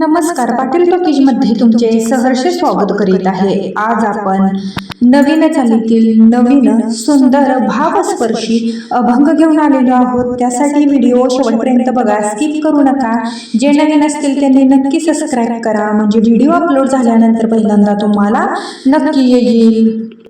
नमस्कार, पाटील टॉकीज मध्ये तुमचे सहर्ष स्वागत करीत आहे. आज आपण नवीन चालीतील नवीन सुंदर भावस्पर्शी अभंग घेऊन आलेलो आहोत. त्यासाठी व्हिडिओ शेवटपर्यंत बघा, स्किप करू नका. जे नवीन असतील त्यांनी नक्की सबस्क्राईब करा. म्हणजे व्हिडिओ अपलोड झाल्यानंतर पहिल्यांदा तुम्हाला नक्की येईल.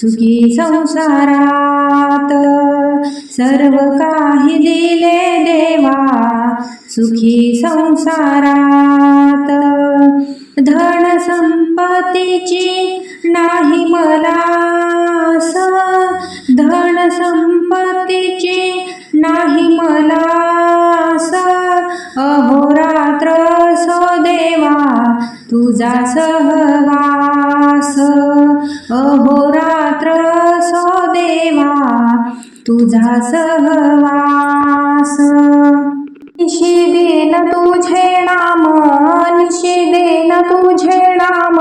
सुखी संसारात सर्व काही दिले देवा सुखी संसारात. धन संपत्तीची नाही मला धन संप तुझा सहवास. अहोरात्र सो देवा तुझा सहवास. निशी देन तुझे नाम निशी देन तुझे नाम.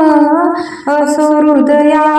असो हृदया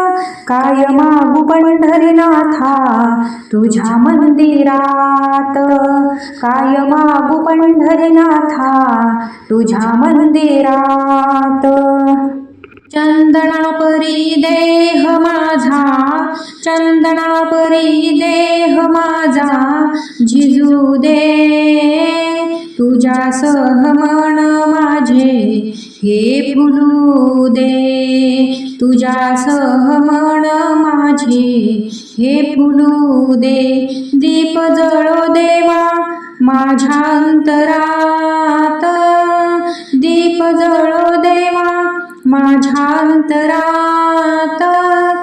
काय मागू पंढरीनाथा तुझ्या मंदिरात. काय मागू पंढरीनाथा तुझ्या मंदिरात. चंदनापरी देह माझा चंदनापरी देह माझा झिजू दे तुझ्या सहमन माझे हे फुलू दे. तुझ्या सहमन माझे हे फुलू दे. दीप जळो देवा माझ्या अंतरा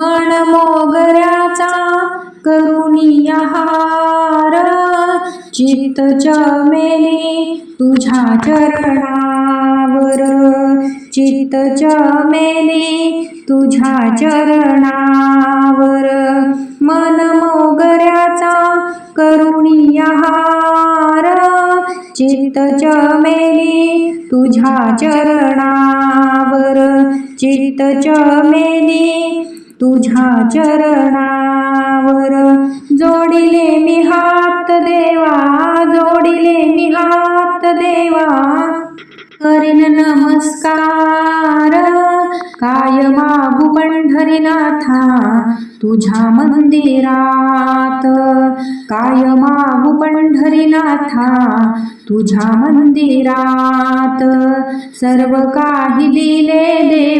पण मोगऱ्याचा करुणिया हार चित्त चमेली तुझ्या चरणावर. चित्त चमेली तुझ्या चरणावर. मन मोगऱ्याचा करुणिया हार चित्त चमेली तुझ्या चरणावर. चित्त चमेली तुझ्या चरणावर. जोडिले मी हात देवा जोडिले मी हात देवा. करीन नमस्कार. काय मागू पंढरीनाथा तुझ्या मंदिरात. काय मागू पंढरीनाथा तुझ्या मंदिरात. सर्व काही दिले देव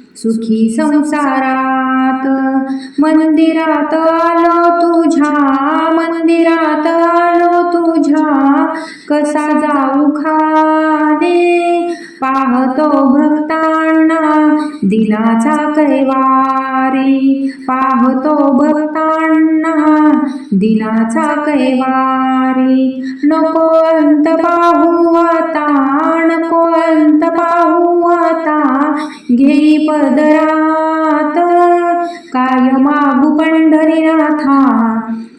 सुखी संसारात. मंदिरात आलो तुझ्या मंदिरात आलो तुझ्या. कसा जाऊ खाली पाहतो भक्तांना दिलाचा कैवारी. पाहतो भक्तांना दिलाचा कैवारी. नको अंत पाहू पदरात काय मागू पंढरीनाथा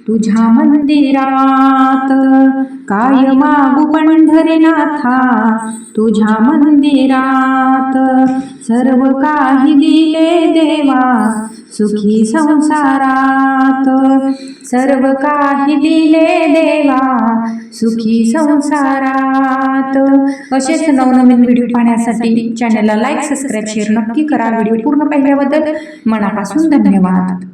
तुझ्या मंदिरात. काय मागू पंढरीनाथा तुझ्या मंदिरात. सर्व काही दिले दे सुखी संसारात. सर्व काही दिले देवा सुखी संसारात. असेच नवनवीन व्हिडिओ पाहण्यासाठी चॅनलला लाईक सबस्क्राईब शेअर नक्की करा. व्हिडिओ पूर्ण पाहिल्याबद्दल मनापासून धन्यवाद.